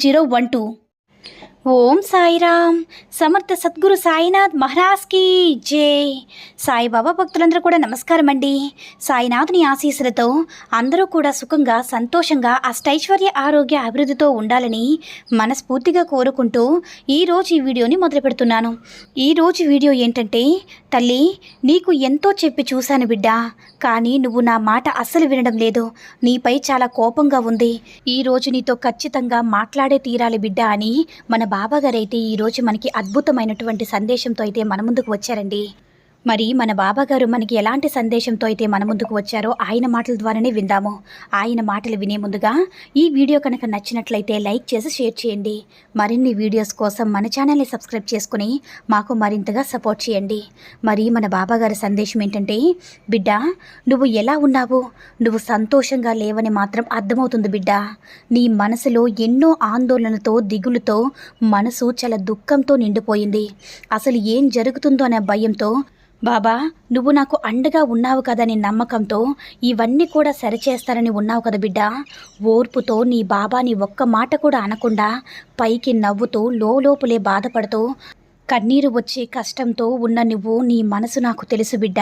zero one two Om Sairam. Samarth Sadguru Sainath మహారాజ్కి జై. సాయిబాబా భక్తులందరూ కూడా నమస్కారం అండి. సాయినాథుని ఆశీస్సులతో అందరూ కూడా సుఖంగా సంతోషంగా అష్టైశ్వర్య ఆరోగ్య అభివృద్ధితో ఉండాలని మనస్ఫూర్తిగా కోరుకుంటూ ఈరోజు ఈ వీడియోని మొదలు పెడుతున్నాను. ఈరోజు వీడియో ఏంటంటే తల్లి నీకు ఎంతో చెప్పి చూశాను బిడ్డ కానీ నువ్వు నా మాట అస్సలు వినడం లేదు. నీపై చాలా కోపంగా ఉంది. ఈరోజు నీతో ఖచ్చితంగా మాట్లాడే తీరాలి బిడ్డ అని మన బాబాగారైతే ఈరోజు మనకి అద్భుతమైనటువంటి సందేశంతో అయితే మన ముందుకు వచ్చారండి. మరి మన బాబాగారు మనకి ఎలాంటి సందేశంతో అయితే మన ముందుకు వచ్చారో ఆయన మాటల ద్వారానే విందాము. ఆయన మాటలు వినే ముందుగా ఈ వీడియో కనుక నచ్చినట్లయితే లైక్ చేసి షేర్ చేయండి. మరిన్ని వీడియోస్ కోసం మన ఛానల్ని సబ్స్క్రైబ్ చేసుకుని మాకు మరింతగా సపోర్ట్ చేయండి. మరి మన బాబాగారి సందేశం ఏంటంటే బిడ్డ నువ్వు ఎలా ఉన్నావు? నువ్వు సంతోషంగా లేవని మాత్రం అర్థమవుతుంది బిడ్డ. నీ మనసులో ఎన్నో ఆందోళనలతో దిగులుతో మనసు చాలా దుఃఖంతో నిండిపోయింది. అసలు ఏం జరుగుతుందో అనే భయంతో బాబా నువ్వు నాకు అండగా ఉన్నావు కదని నమ్మకంతో. ఇవన్నీ కూడా సరిచేస్తానని ఉన్నావు కదా బిడ్డ. ఓర్పుతో నీ బాబాని ఒక్క మాట కూడా అనకుండా పైకి నవ్వుతూ లోపలే బాధపడుతూ కన్నీరు వచ్చే కష్టంతో ఉన్న నువ్వు నీ మనసు నాకు తెలుసు బిడ్డ.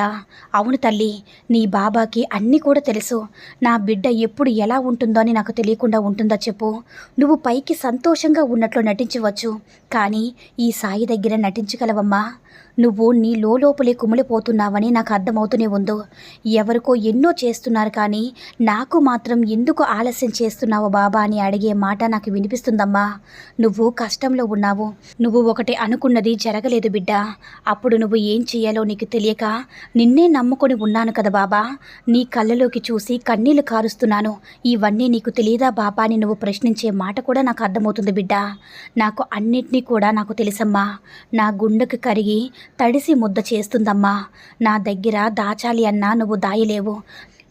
అవును తల్లి నీ బాబాకి అన్నీ కూడా తెలుసు. నా బిడ్డ ఎప్పుడు ఎలా ఉంటుందో అని నాకు తెలియకుండా ఉంటుందో చెప్పు. నువ్వు పైకి సంతోషంగా ఉన్నట్లు నటించవచ్చు. కానీ ఈ సాయి దగ్గర నటించగలవమ్మా. నువ్వు నీ లోపలే కుమిలిపోతున్నావని నాకు అర్థమవుతూనే ఉందో? ఎవరికో ఎన్నో చేస్తున్నారు కానీ నాకు మాత్రం ఎందుకు ఆలస్యం చేస్తున్నావు బాబా అని అడిగే మాట నాకు వినిపిస్తుందమ్మా. నువ్వు కష్టంలో ఉన్నావు. నువ్వు ఒకటి అనుకున్నది జరగలేదు బిడ్డ. అప్పుడు నువ్వు ఏం చేయాలో నీకు తెలియక నిన్నే నమ్ముకొని ఉన్నాను కదా బాబా. నీ కళ్ళలోకి చూసి కన్నీళ్ళు కారుస్తున్నాను. ఇవన్నీ నీకు తెలియదా బాబా అని నువ్వు ప్రశ్నించే మాట కూడా నాకు అర్థమవుతుంది బిడ్డ. నాకు అన్నిటినీ కూడా నాకు తెలుసమ్మా. నా గుండెకు కరిగి తడిసి ముద్ద చేస్తుందమ్మా. నా దగ్గర దాచాలి అన్నా నువ్వు దాయలేవు.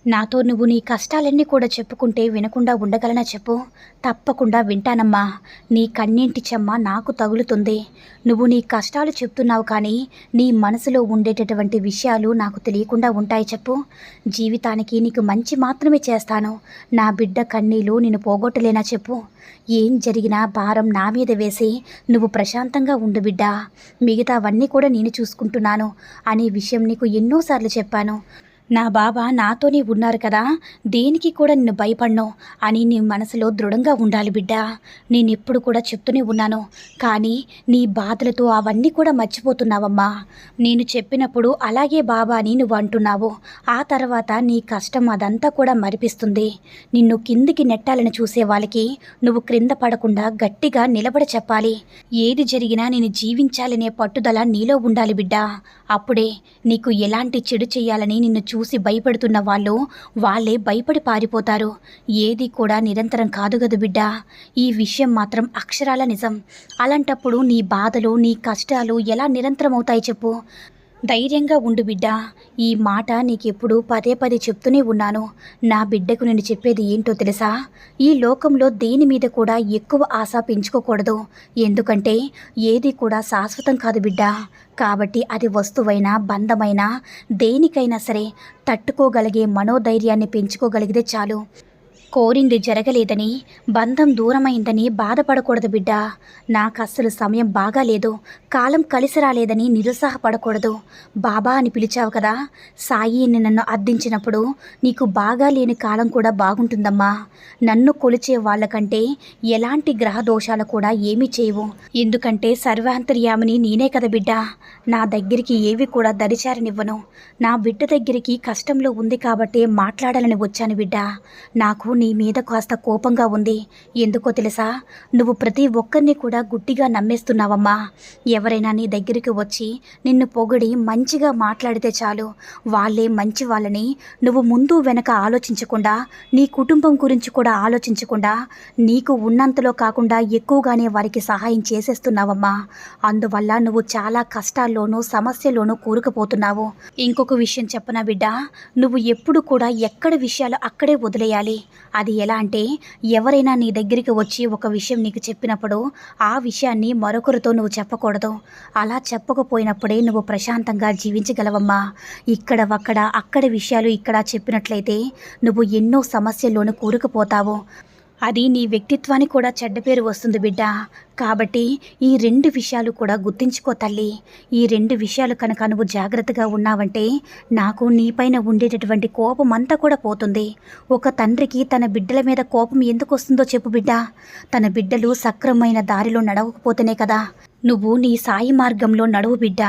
నాతో నువ్వు నీ కష్టాలన్నీ కూడా చెప్పుకుంటే వినకుండా ఉండగలనా చెప్పు? తప్పకుండా వింటానమ్మా. నీ కన్నింటి చెమ్మ నాకు తగులుతుంది. నువ్వు నీ కష్టాలు చెప్తున్నావు కానీ నీ మనసులో ఉండేటటువంటి విషయాలు నాకు తెలియకుండా ఉంటాయి చెప్పు. జీవితానికి నీకు మంచి మాత్రమే చేస్తాను. నా బిడ్డ కన్నీలు నేను పోగొట్టలేనా చెప్పు? ఏం జరిగినా భారం నా మీద వేసి నువ్వు ప్రశాంతంగా ఉండు బిడ్డ. మిగతావన్నీ కూడా నేను చూసుకుంటున్నాను. అనే విషయం నీకు ఎన్నోసార్లు చెప్పాను. నా బాబా నాతోనే ఉన్నారు కదా దేనికి కూడా నిన్ను భయపడ్ను అని నీ మనసులో దృఢంగా ఉండాలి బిడ్డ. నేను ఎప్పుడు కూడా చెప్తూనే ఉన్నాను కానీ నీ బాధలతో అవన్నీ కూడా మర్చిపోతున్నావమ్మా. నేను చెప్పినప్పుడు అలాగే బాబా అని నువ్వు అంటున్నావు ఆ తర్వాత నీ కష్టం అదంతా కూడా మరిపిస్తుంది. నిన్ను కిందికి నెట్టాలని చూసే వాళ్ళకి నువ్వు క్రింద పడకుండా గట్టిగా నిలబడ చెప్పాలి ఏది జరిగినా నేను జీవించాలనే పట్టుదల నీలో ఉండాలి బిడ్డ. అప్పుడే నీకు ఎలాంటి చెడు చేయాలని నిన్ను చూసి భయపడుతున్న వాళ్ళు వాళ్ళే భయపడి పారిపోతారు. ఏది కూడా నిరంతరం కాదు గదు బిడ్డ. ఈ విషయం మాత్రం అక్షరాల నిజం. అలాంటప్పుడు నీ బాధలు నీ కష్టాలు ఎలా నిరంతరం అవుతాయి చెప్పు. ధైర్యంగా ఉండు బిడ్డ. ఈ మాట నీకెప్పుడు పదే పదే చెప్తూనే ఉన్నాను. నా బిడ్డకు నేను చెప్పేది ఏంటో తెలుసా? ఈ లోకంలో దేని మీద కూడా ఎక్కువ ఆశ పెంచుకోకూడదు. ఎందుకంటే ఏది కూడా శాశ్వతం కాదు బిడ్డ. కాబట్టి అది వస్తువైనా బంధమైనా దేనికైనా సరే తట్టుకోగలిగే మనోధైర్యాన్ని పెంచుకోగలిగితే చాలు. కోరింది జరగలేదని బంధం దూరమైందని బాధపడకూడదు బిడ్డ. నాకు అస్సలు సమయం బాగాలేదు కాలం కలిసి రాలేదని నిరుత్సాహపడకూడదు. బాబా అని పిలిచావు కదా సాయి అని నన్ను అర్థించినప్పుడు నీకు బాగా లేని కాలం కూడా బాగుంటుందమ్మా. నన్ను కొలిచే వాళ్ళకంటే ఎలాంటి గ్రహ దోషాలు కూడా ఏమీ చేయవు. ఎందుకంటే సర్వాంతర్యామిని నేనే కదా బిడ్డ. నా దగ్గరికి ఏవి కూడా దరిచారనివ్వను. నా బిడ్డ దగ్గరికి కష్టంలో ఉంది కాబట్టే మాట్లాడాలని వచ్చాను బిడ్డ. నాకు నీ మీద కాస్త కోపంగా ఉంది. ఎందుకో తెలుసా? నువ్వు ప్రతి ఒక్కరిని కూడా గుడ్డిగా నమ్మేస్తున్నావమ్మా. ఎవరైనా నీ దగ్గరికి వచ్చి నిన్ను పొగిడి మంచిగా మాట్లాడితే చాలు. వాళ్ళే మంచి వాళ్ళని నువ్వు ముందు వెనక ఆలోచించకుండా నీ కుటుంబం గురించి కూడా ఆలోచించకుండా నీకు ఉన్నంతలో కాకుండా ఎక్కువగానే వారికి సహాయం చేసేస్తున్నావమ్మా. అందువల్ల నువ్వు చాలా కష్టాల్లోనూ సమస్యలోనూ కూరుకుపోతున్నావు. ఇంకొక విషయం చెప్పనా బిడ్డ? నువ్వు ఎప్పుడు కూడా ఎక్కడ విషయాలు అక్కడే వదిలేయాలి. అది ఎలా అంటే ఎవరైనా నీ దగ్గరికి వచ్చి ఒక విషయం నీకు చెప్పినప్పుడు ఆ విషయాన్ని మరొకరితో నువ్వు చెప్పకూడదు. అలా చెప్పకపోయినప్పుడే నువ్వు ప్రశాంతంగా జీవించగలవమ్మా. ఇక్కడ అక్కడ అక్కడ విషయాలు ఇక్కడ చెప్పినట్లయితే నువ్వు ఎన్నో సమస్యల్లోనూ కూరుకుపోతావు. అది నీ వ్యక్తిత్వానికి కూడా చెడ్డ పేరు వస్తుంది బిడ్డ. కాబట్టి ఈ రెండు విషయాలు కూడా గుర్తించుకో తల్లి. ఈ రెండు విషయాలు కనుక నువ్వు జాగ్రత్తగా ఉన్నావంటే నాకు నీపైన ఉండేటటువంటి కోపం అంతా కూడా పోతుంది. ఒక తండ్రికి తన బిడ్డల మీద కోపం ఎందుకు వస్తుందో చెప్పు బిడ్డ. తన బిడ్డలు సక్రమమైన దారిలో నడవకపోతేనే కదా నువ్వు నీ సాయి మార్గంలో నడువు బిడ్డ.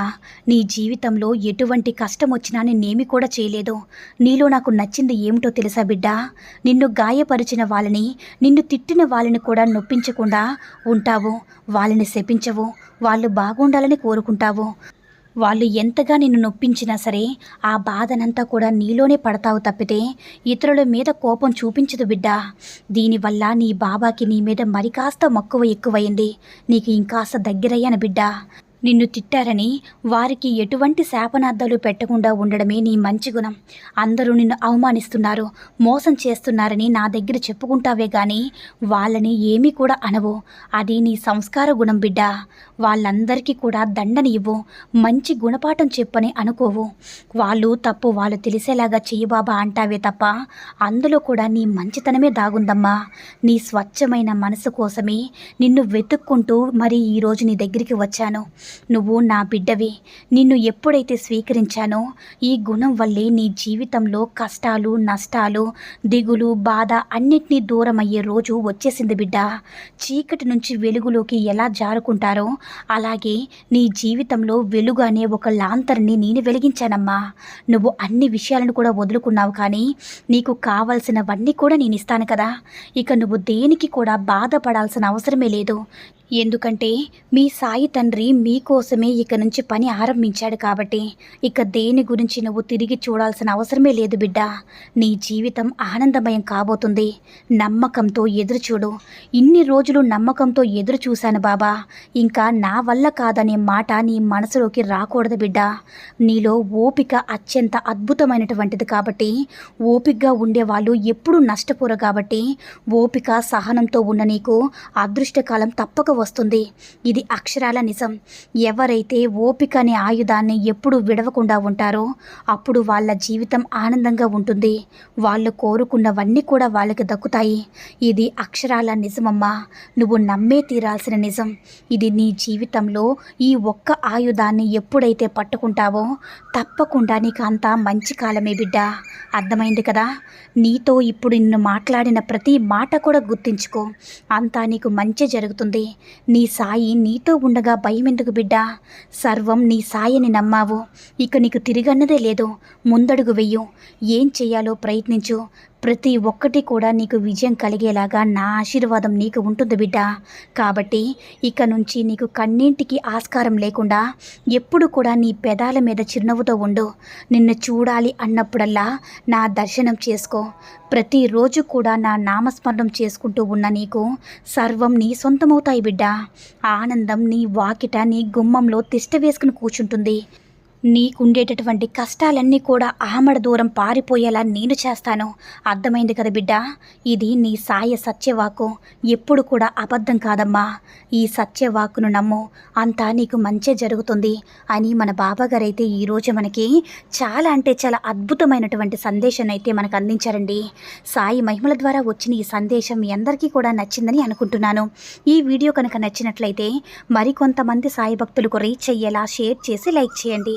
నీ జీవితంలో ఎటువంటి కష్టం వచ్చినా నేనేమి కూడా చేయలేదు. నీలో నాకు నచ్చింది ఏమిటో తెలుసా బిడ్డ? నిన్ను గాయపరిచిన వాళ్ళని నిన్ను తిట్టిన వాళ్ళని కూడా నొప్పించకుండా ఉంటావు. వాళ్ళని శపించవు. వాళ్ళు బాగుండాలని కోరుకుంటావు. వాళ్ళు ఎంతగా నిన్ను నొప్పించినా సరే ఆ బాధనంతా కూడా నీలోనే పడతావు తప్పితే ఇతరుల మీద కోపం చూపించదు బిడ్డ. దీనివల్ల నీ బాబాకి నీ మీద మరి కాస్త మక్కువ ఎక్కువైంది. నీకు ఇంకాస్త దగ్గరయ్యాను బిడ్డ. నిన్ను తిట్టారని వారికి ఎటువంటి శాపనార్థాలు పెట్టకుండా ఉండడమే నీ మంచి గుణం. అందరూ నిన్ను అవమానిస్తున్నారు మోసం చేస్తున్నారని నా దగ్గర చెప్పుకుంటావే కానీ వాళ్ళని ఏమీ కూడా అనవు. అది నీ సంస్కార గుణం బిడ్డ. వాళ్ళందరికీ కూడా దండని ఇవ్వు మంచి గుణపాఠం చెప్పని అనుకోవు. వాళ్ళు తప్పు వాళ్ళు తెలిసేలాగా చెయ్యి బాబా అంటావే తప్ప అందులో కూడా నీ మంచితనమే దాగుందమ్మా. నీ స్వచ్ఛమైన మనసు కోసమే నిన్ను వెతుక్కుంటూ మరి ఈరోజు నీ దగ్గరికి వచ్చాను. నువ్వు నా బిడ్డవి. నిన్ను ఎప్పుడైతే స్వీకరించానో ఈ గుణం వల్లే నీ జీవితంలో కష్టాలు నష్టాలు దిగులు బాధ అన్నిటినీ దూరం అయ్యే రోజు వచ్చేసింది బిడ్డ. చీకటి నుంచి వెలుగులోకి ఎలా జారుకుంటారో అలాగే నీ జీవితంలో వెలుగు అనే ఒక లాంతర్ని నేను వెలిగించానమ్మా. నువ్వు అన్ని విషయాలను కూడా వదులుకున్నావు కానీ నీకు కావలసినవన్నీ కూడా నేను ఇస్తాను కదా. ఇక నువ్వు దేనికి కూడా బాధపడాల్సిన అవసరమే లేదు. ఎందుకంటే మీ సాయి తండ్రి మీకోసమే ఇక నుంచి పని ఆరంభించాడు కాబట్టి ఇక దేని గురించి నువ్వు తిరిగి చూడాల్సిన అవసరమే లేదు బిడ్డ. నీ జీవితం ఆనందమయం కాబోతుంది. నమ్మకంతో ఎదురు చూడు ఇన్ని రోజులు నమ్మకంతో ఎదురు చూశాను బాబా. ఇంకా నా వల్ల కాదనే మాట నీ మనసులోకి రాకూడదు బిడ్డ. నీలో ఓపిక అత్యంత అద్భుతమైనటువంటిది కాబట్టి ఓపికగా ఉండేవాళ్ళు ఎప్పుడూ నష్టపోరు కాబట్టి ఓపిక సహనంతో ఉన్న నీకు అదృష్టకాలం తప్పక వస్తుంది. ఇది అక్షరాల నిజం. ఎవరైతే ఓపిక అనే ఆయుధాన్ని ఎప్పుడు విడవకుండా ఉంటారో అప్పుడు వాళ్ళ జీవితం ఆనందంగా ఉంటుంది. వాళ్ళు కోరుకున్నవన్నీ కూడా వాళ్ళకి దక్కుతాయి. ఇది అక్షరాల నిజమమ్మా. నువ్వు నమ్మే తీరాల్సిన నిజం. ఇది నీ జీవితంలో ఈ ఒక్క ఆయుధాన్ని ఎప్పుడైతే పట్టుకుంటావో తప్పకుండా నీకు అంతా మంచి కాలమే బిడ్డ. అర్థమైంది కదా? నీతో ఇప్పుడు నిన్ను మాట్లాడిన ప్రతి మాట కూడా గుర్తించుకో. అంతా నీకు మంచి జరుగుతుంది. నీ సాయి నీతో ఉండగా భయం ఎందుకు బిడ్డ? సర్వం నీ సాయిని నమ్మావు. ఇక నీకు తిరిగన్నదే లేదు. ముందడుగు వెయ్యు ఏం చేయాలో ప్రయత్నించు. ప్రతి ఒక్కటి కూడా నీకు విజయం కలిగేలాగా నా ఆశీర్వాదం నీకు ఉంటుంది బిడ్డ. కాబట్టి ఇక నుంచి నీకు కన్నింటికి ఆస్కారం లేకుండా ఎప్పుడు కూడా నీ పెదాల మీద చిరునవ్వుతో ఉండు. నిన్ను చూడాలి అన్నప్పుడల్లా నా దర్శనం చేసుకో. ప్రతిరోజు కూడా నా నామస్మరణం చేసుకుంటూ ఉన్న నీకు సర్వం నీ సొంతమవుతాయి బిడ్డ. ఆనందం నీ వాకిట నీ గుమ్మంలో తిష్ట వేసుకుని కూర్చుంటుంది. నీకుండేటటువంటి కష్టాలన్నీ కూడా ఆమడ దూరం పారిపోయేలా నేను చేస్తాను. అర్థమైంది కదా బిడ్డ? ఇది నీ సాయ సత్యవాకు. ఎప్పుడు కూడా అబద్ధం కాదమ్మా. ఈ సత్యవాకును నమ్ము. అంతా నీకు మంచే జరుగుతుంది అని మన బాబాగారైతే ఈరోజు మనకి చాలా అంటే చాలా అద్భుతమైనటువంటి సందేశాన్ని అయితే మనకు అందించారండి. సాయి మహిమల ద్వారా వచ్చిన ఈ సందేశం మీ అందరికీ కూడా నచ్చిందని అనుకుంటున్నాను. ఈ వీడియో కనుక నచ్చినట్లయితే మరికొంతమంది సాయి భక్తులకు రీచ్ అయ్యేలా షేర్ చేసి లైక్ చేయండి.